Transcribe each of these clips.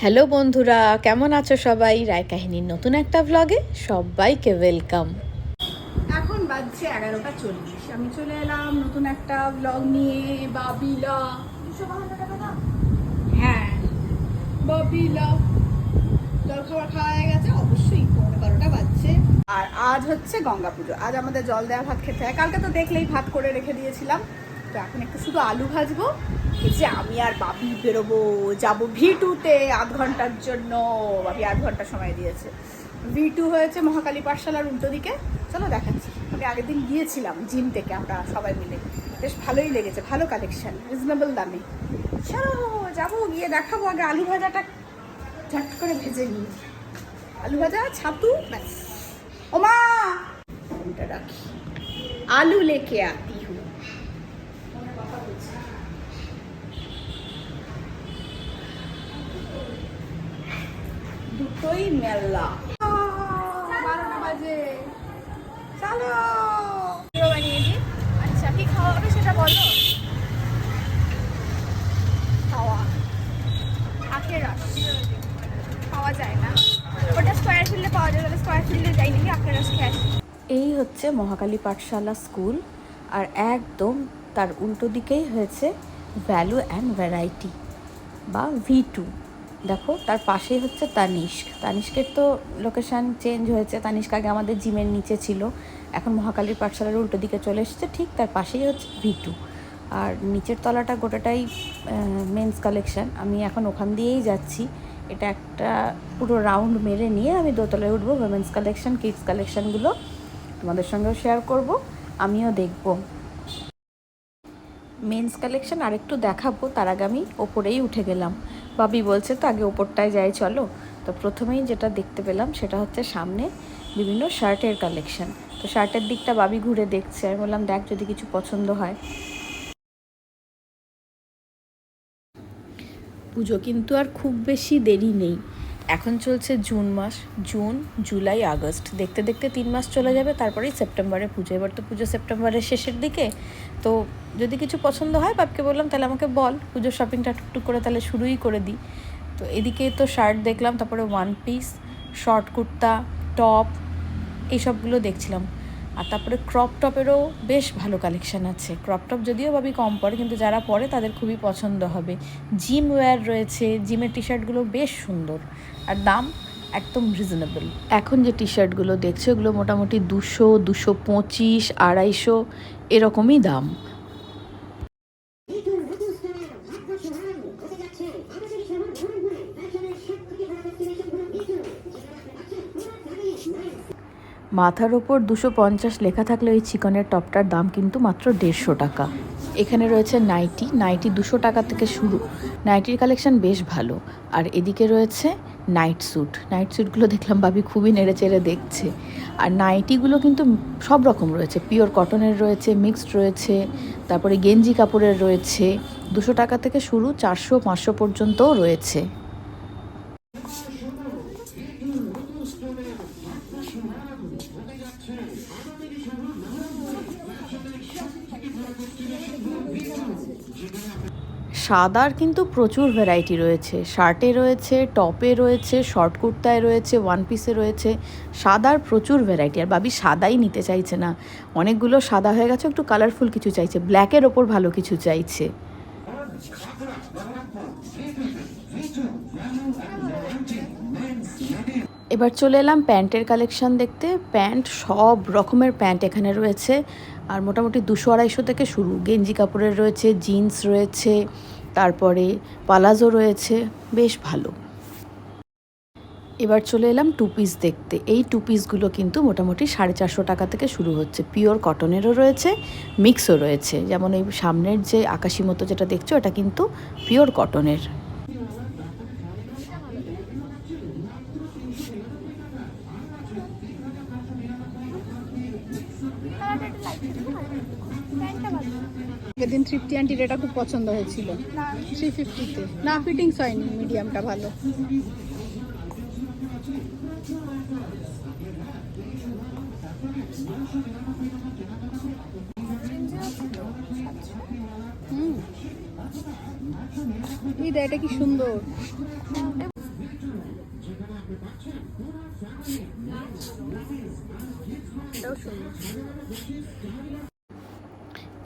Hello বন্ধুরা, কেমন আছো সবাই? রায় কাহিনীর নতুন একটা ভ্লগে সবাইকে ওয়েলকাম এখন বাজছে এগারোটা চল্লিশ। আমি চলে এলাম নতুন একটা ব্লগ নিয়ে হ্যাঁ হয়ে গেছে, অবশ্যই পৌনে বারোটা বাজছে। আর আজ হচ্ছে গঙ্গা পুজো। আজ আমাদের জল দেওয়া ভাত খেতে হয়। কালকে তো দেখলেই ভাত করে রেখে দিয়েছিলাম। তো এখন একটু শুধু আলু ভাজবো। যে আমি আর বাবি বেরোবো, যাব ভি টুতে আধ ঘণ্টার জন্য। বাবি আধ ঘণ্টা সময় দিয়েছে। ভি টু হয়েছে মহাকালী পাঠশালার উল্টো দিকে। চলো দেখাচ্ছি। আমি আগের দিন গিয়েছিলাম জিম থেকে, আমরা সবাই মিলে। বেশ ভালোই লেগেছে, ভালো কালেকশন রিজনেবল দামে। চলো, যাব, গিয়ে দেখাবো আগে আলু ভাজাটা। ঝট করে ভেজে নিই। আলু ভাজা, ছাতু, ব্যাস। ওমা! রাখি। আলু লেকে আতি। মেলা। বারোটা বাজে। চলো। বানিয়েছি আচ্ছা কি খাওয়া হবে সেটা বলো? খাওয়া। আখের রস পাওয়া যায় না। ওটা স্কোয়ার ফিল্ডে পাওয়া যায় তাহলে স্কোয়ার ফিল্ডে যাই নাকি আখের রস খেয়ে এই হচ্ছে মহাকালী পাঠশালা স্কুল আর একদম তার উল্টো দিকেই হয়েছে ভ্যালু অ্যান্ড ভ্যারাইটি বা ভি টু দেখো, তার পাশেই হচ্ছে তানিষ্ক। তানিষ্কের তো লোকেশান চেঞ্জ হয়েছে। তানিষ্ক আগে আমাদের জিমের নিচে ছিল। এখন মহাকালীর পাঠশালার উল্টো দিকে চলে এসেছে। ঠিক তার পাশেই হচ্ছে ভি টু আর নিচের তলাটা গোটাটাই মেন্স কালেকশন আমি এখন ওখান দিয়েই যাচ্ছি। এটা একটা পুরো রাউন্ড মেরে নিয়ে আমি দোতলায় উঠবো। উইমেন্স কালেকশন কিডস কালেকশনগুলো তোমাদের সঙ্গেও শেয়ার করব। আমিও দেখব। মেন্স কালেকশন আরেকটু দেখাবো। তার আগে আমি ওপরেই উঠে গেলাম। বাবি বলছে, তো আগে ওপরটায় যাই, চলো। তো প্রথমেই যেটা দেখতে পেলাম সেটা হচ্ছে সামনে বিভিন্ন শার্টের কালেকশন। তো শার্টের দিকটা বাবি ঘুরে দেখছে। আমি বললাম, দেখ, যদি কিছু পছন্দ হয়। পুজো কিন্তু আর খুব বেশি দেরি নেই। এখন চলছে জুন মাস, জুন, জুলাই, আগস্ট। দেখতে দেখতে তিন মাস চলে যাবে, তারপরেই সেপ্টেম্বরে পুজো। এবার তো পুজো সেপ্টেম্বরের শেষের দিকে। তো যদি কিছু পছন্দ হয় বাপকে বললাম, তাহলে আমাকে বল। পুজোর শপিংটা টুকটুক করে তাহলে শুরুই করে দিই। তো এদিকে তো শার্ট দেখলাম, তারপরে one piece short kurta top এইসবগুলো দেখছিলাম। আর তারপরে ক্রপ টপেরও বেশ ভালো কালেকশান আছে। ক্রপ টপ যদিও ভাবি কম পড়ে, কিন্তু যারা পরে তাদের খুবই পছন্দ হবে। জিম ওয়্যার রয়েছে জিমের টি শার্টগুলো বেশ সুন্দর। আর দাম একদম রিজনেবল এখন যে টি শার্টগুলো দেখছ, ওগুলো মোটামুটি দুশো দুশো পঁচিশ, আড়াইশো, এরকমই দাম। মাথার ওপর দুশো পঞ্চাশ লেখা থাকলে ওই চিকনের টপটার দাম কিন্তু মাত্র দেড়শো টাকা। এখানে রয়েছে নাইটি। নাইটি দুশো টাকা থেকে শুরু। নাইটির কালেকশন বেশ ভালো। আর এদিকে রয়েছে নাইট স্যুট। নাইট স্যুটগুলো দেখলাম ভাবি খুবই নেড়ে চেড়ে দেখছে। আর নাইটিগুলো কিন্তু সব রকম রয়েছে। পিওর কটনের রয়েছে, মিক্সড রয়েছে, তারপরে গেঞ্জি কাপড়ের রয়েছে। দুশো টাকা থেকে শুরু, চারশো, পাঁচশো পর্যন্তও রয়েছে। সাদার কিন্তু প্রচুর ভ্যারাইটি রয়েছে। শার্টে রয়েছে, টপে রয়েছে শর্ট কুর্তায় রয়েছে ওয়ান পিসে রয়েছে। সাদার প্রচুর ভ্যারাইটি আর বাবি সাদাই নিতে চাইছে না। অনেকগুলো সাদা হয়ে গেছে, একটু কালারফুল কিছু চাইছে। ব্ল্যাকের ওপর ভালো কিছু চাইছে। এবার চলে এলাম প্যান্টের কালেকশন দেখতে। প্যান্ট সব রকমের প্যান্ট এখানে রয়েছে। আর মোটামুটি দুশো আড়াইশো থেকে শুরু। গেঞ্জি কাপড়ের রয়েছে জিন্স রয়েছে তারপরে পালাজো রয়েছে, বেশ ভালো। এবার চলে এলাম টু পিস দেখতে। এই টু পিসগুলো কিন্তু মোটামুটি সাড়ে চারশো টাকা থেকে শুরু হচ্ছে। পিওর কটনেরও রয়েছে মিক্সও রয়েছে। যেমন এই সামনের যে আকাশি মতো যেটা দেখছ, এটা কিন্তু পিওর কটনের সেদিন তৃপ্তি আন্টির এটা খুব পছন্দ হয়েছিল। থ্রি ফিফটিতে না ফিটিংস হয়নি মিডিয়ামটা ভালো। এটা কি সুন্দর।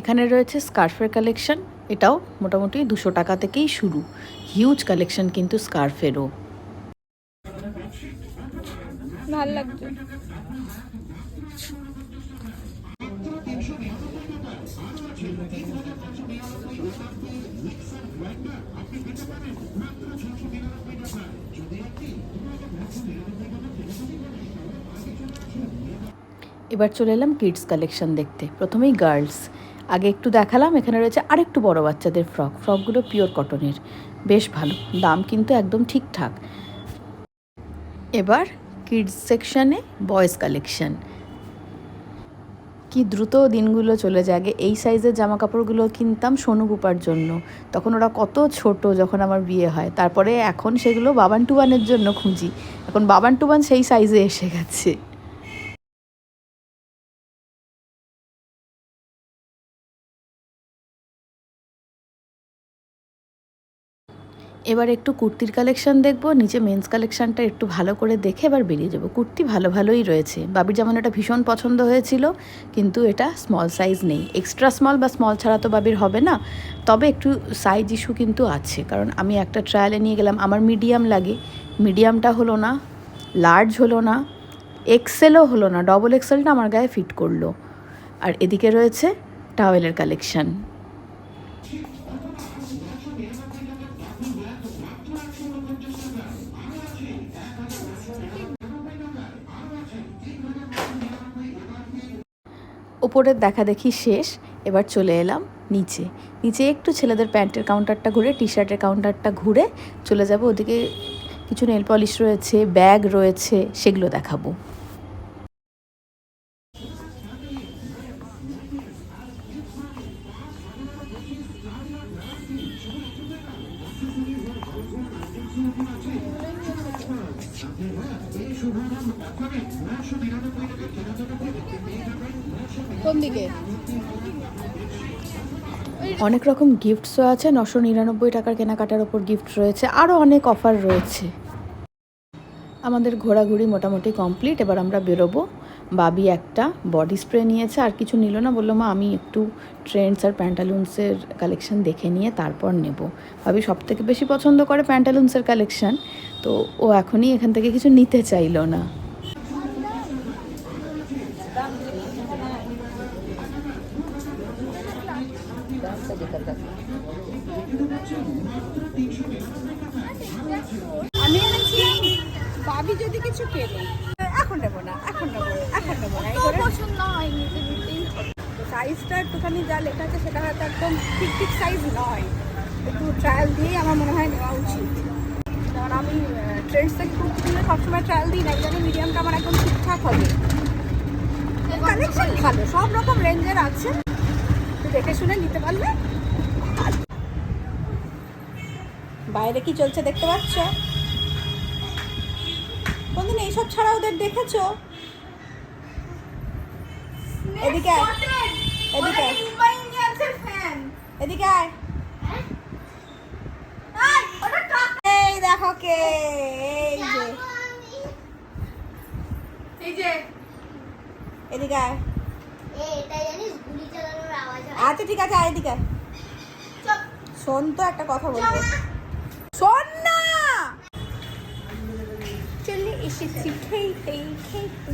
এখানে রয়েছে স্কার্ফের কালেকশন এটাও মোটামুটি দুশো টাকা থেকেই শুরু। হিউজ কালেকশন কিন্তু স্কার্ফেরও। ভালো লাগছে। এবার চলে এলাম কিডস কালেকশন দেখতে। প্রথমেই গার্লস আগে একটু দেখালাম, এখানে রয়েছে আরেকটু বড় বাচ্চাদের ফ্রক। ফ্রকগুলো পিওর কটনের। বেশ ভালো। দাম কিন্তু একদম ঠিকঠাক। এবার কিডস সেকশানে বয়েজ কালেকশন। কি দ্রুত দিনগুলো চলে যায়। আগে এই সাইজের জামা কাপড়গুলো কিনতাম সোনু বুপার জন্য। তখন ওরা কত ছোট যখন আমার বিয়ে হয়। তারপরে এখন সেগুলো বাবান টুবানের জন্য খুঁজি। এখন বাবান টুবান সেই সাইজে এসে গেছে। এবার একটু কুর্তির কালেকশন দেখব, নিচে মেন্স কালেকশনটা একটু ভালো করে দেখে এবার বেরিয়ে যাব। কুর্তি ভালো ভালোই রয়েছে। বাবির যেমন এটা ভীষণ পছন্দ হয়েছিল, কিন্তু এটা স্মল সাইজ নেই। এক্সট্রা স্মল বা স্মল ছাড়া তো বাবির হবে না। তবে একটু সাইজ ইস্যু কিন্তু আছে, কারণ আমি একটা ট্রায়ালে নিয়ে গেলাম, আমার মিডিয়াম লাগে। মিডিয়ামটা হলো না লার্জ হলো না এক্সেলও হলো না ডবল এক্সেলটা আমার গায়ে ফিট করল। আর এদিকে রয়েছে টাওয়েলের কালেকশন। ওপরের দেখা দেখি শেষ, এবার চলে এলাম নিচে। নিচে একটু ছেলেদের প্যান্টের কাউন্টারটা ঘুরে টি শার্টের কাউন্টারটা ঘুরে চলে যাব। ওদিকে কিছু নেল পলিশ রয়েছে, ব্যাগ রয়েছে, সেগুলো দেখাবো। অনেক রকম গিফটসও আছে, নশো নিরানব্বই টাকার কেনাকাটার ওপর গিফট রয়েছে আরও অনেক অফার রয়েছে। আমাদের ঘোরাঘুরি মোটামুটি কমপ্লিট এবার আমরা বেরোবো। বাবি একটা বডি স্প্রে নিয়েছে, আর কিছু নিল না। বলল, মা, আমি একটু ট্রেন্ডস আর প্যান্টালুন্সের কালেকশন দেখে নিয়ে তারপর নেব। বাবি সব থেকে বেশি পছন্দ করে প্যান্টালুন্সের কালেকশন তো ও এখনই এখান থেকে কিছু নিতে চাইল না আমি এনেছিলাম ভাবি যদি কিছু কেনে এখন নেব না এখন নেব না এখন নেব না এই করে পছন্দ হয়নি তো নিতেই হবে। সাইজটা একটুখানি যা লেখা আছে সেটা হয়তো একদম ঠিক ঠিক সাইজ নয়। একটু ট্রায়াল দিয়েই আমার মনে হয় নেওয়া উচিত। কারণ আমি ট্রেন্ডস থেকে কুর্তি কিনলে সবসময় ট্রায়াল দিই না জানি মিডিয়ামটা আমার একদম ঠিকঠাক হবে। কালেকশন ভালো সব রকম রেঞ্জের আছে। দেখে শুনে নিতে পারলে বাইরে কি চলছে দেখতে পাচ্ছ? কোনদিন এইসব ছাড়া ওদের দেখেছ? এদিকে। এদিকে এদিকে আয় এই দেখো কে এই যে। এই যে। এদিকে আয় আচ্ছা ঠিক আছে আয় এদিকে। শোন তো একটা কথা বলব। শোন না! চলে এসেছি খেতে খেতে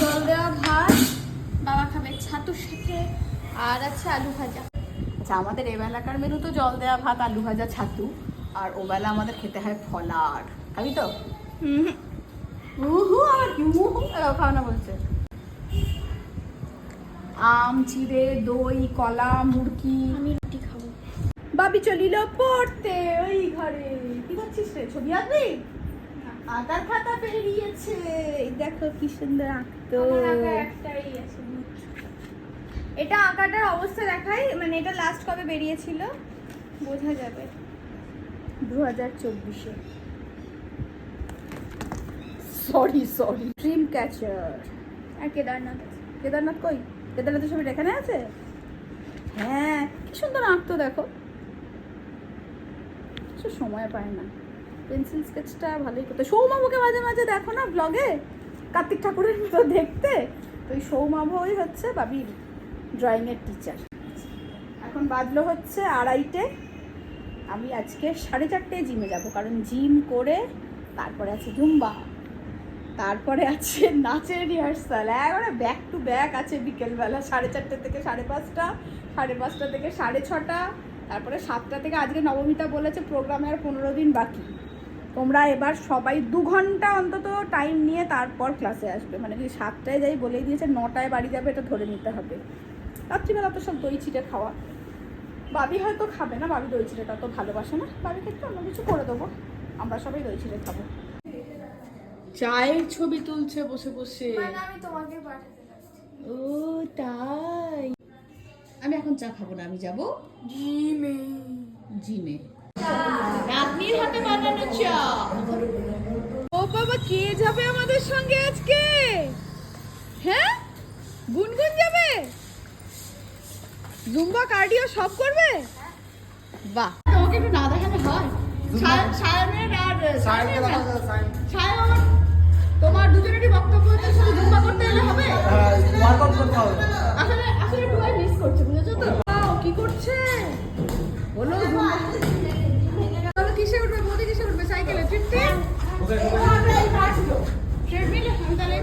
জল দেওয়া ভাত বাবা খাবে ছাতুর সাথে আর আছে আলু ভাজা আচ্ছা আমাদের এবেলাকার মেনু তো জল দেওয়া ভাত আলু ভাজা ছাতু। আর ওবেলা আমাদের খেতে হয় ফলার। খাবি তো? উহু আমার কি উহু এবার বলছে। আম চিড়ে দই কলা মুরকি। আমি রুটি খাব। বাবি চলিল পড়তে ওই ঘরে। করছিস রে? ছবি আঁকবি? আঁকার খাতা বেরিয়েছে। দেখো কি সুন্দর আঁকতো। আমার আঁকা একটাই আছে। এটা আঁকাটার অবস্থা দেখাই। মানে এটা লাস্ট কবে বেরিয়েছিল? বোঝা যাবে। দু হাজার চব্বিশে। সরি সরি ড্রিম ক্যাচার আর কেদারনাথ আছে। কেদারনাথ কই? কেদারনাথের ছবিটা এখানে আছে? হ্যাঁ কি সুন্দর আঁকতো দেখো। কিছু সময় পায় না। পেন্সিল স্কেচটা ভালোই করতো সৌমাবুকে মাঝে মাঝে দেখো না ব্লগে কার্তিক ঠাকুরের মতো দেখতে? তো ওই সৌমাভই হচ্ছে বাবির ড্রয়িংয়ের টিচার এখন বাজলো হচ্ছে আড়াইটে। আমি আজকে সাড়ে চারটেয় জিমে যাব, কারণ জিম করে তারপরে আছে জুম্বা। তারপরে আছে নাচের রিহার্সাল একবারে ব্যাক টু ব্যাক আছে বিকেলবেলা সাড়ে চারটে থেকে সাড়ে পাঁচটা সাড়ে পাঁচটা থেকে সাড়ে ছটা। তারপরে সাতটা থেকে আজকে নবমিতা বলেছে প্রোগ্রামে আর পনেরো দিন বাকি। তোমরা এবার সবাই দু ঘণ্টা অন্তত টাইম নিয়ে তারপর ক্লাসে আসবে। মানে যদি সাতটায় যাই বলেই দিয়েছে নটায় বাড়ি যাবে এটা ধরে নিতে হবে। রাত্রিবেলা তো সব দই ছিটে খাওয়া। বাবি হয়তো খাবে না বাবি দই চিড়েটা তো ভালোবাসে না। বাবিকে একটু অন্য কিছু করে দেবো আমরা সবাই দই চিড়ে খাব। চায়ের ছবি তুলছে বসে বসে। মানে আমি তোমাকে পাঠাতে ও তাই। আমি এখন চা খাব না আমি যাব জিমে। জিমে। নাতনির হাতে বানানো চা। ও বাবা কে যাবে আমাদের সঙ্গে আজকে? হ্যাঁ? গুনগুন যাবে? জুম্বা কার্ডিও সব করবে? বাহ। তোমাকে একটু না দেখালে হয়? সায়ন- সায়নের আর সায়নের না। দুজনেরই বক্তব্য হচ্ছে শুধু জুম্বা করতে এলে হবে? ওয়ার্কআউট করতে হবে। আসলে আসলে টুয়াই মিস করছে বুঝেছ তো? কি করছে? বলো কিসে উঠবে? বৌদি কিসে উঠবে? সাইকেলে? ট্রিপটে ট্রেডমিলে তাহলে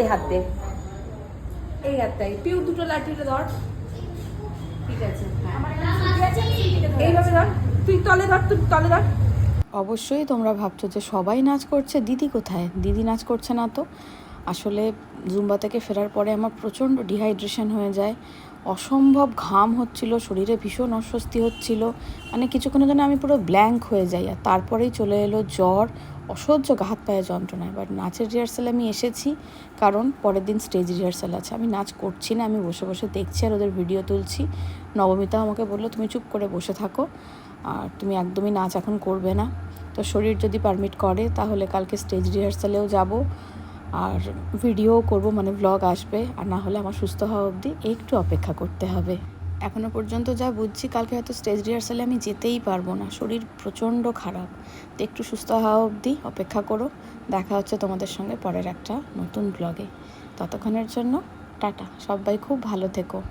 এই হাতে। হাত, এই হাতটাই পিউ দুটো লাঠিটা ধর। ধর অবশ্যই তোমরা ভাবছ যে সবাই নাচ করছে, দিদি কোথায়? দিদি নাচ করছে না তো? আসলে জুম্বা থেকে ফেরার পরে আমার প্রচণ্ড ডিহাইড্রেশন হয়ে যায়। অসম্ভব ঘাম হচ্ছিল, শরীরে ভীষণ অস্বস্তি হচ্ছিল। মানে কিছুক্ষণের জন্য আমি পুরো ব্ল্যাঙ্ক হয়ে যাই আর তারপরেই চলে এলো জ্বর, অসহ্য হাত পায়ে যন্ত্রণা। এবার নাচের রিহার্সালে আমি এসেছি, কারণ পরের দিন স্টেজ রিহার্সাল আছে। আমি নাচ করছি না, আমি বসে বসে দেখছি আর ওদের ভিডিও তুলছি। নবমিতা আমাকে বলল, তুমি চুপ করে বসে থাকো, আর তুমি একদমই নাচ এখন করবে না। তো শরীর যদি পারমিট করে, তাহলে কালকে স্টেজ রিহার্সালেও যাব। আর ভিডিও করব মানে ব্লগ আসবে, আর না হলে আমার সুস্থ হওয়া অবধি একটু অপেক্ষা করতে হবে। এখনও পর্যন্ত যা বুঝছি, কালকে হয়তো স্টেজ রিহার্সালে আমি যেতেই পারব না। শরীর প্রচণ্ড খারাপ। তো একটু সুস্থ হওয়া অবধি অপেক্ষা করো। দেখা হচ্ছে তোমাদের সঙ্গে পরের একটা নতুন ব্লগে ততক্ষণের জন্য টাটা। সবাই খুব ভালো থেকো।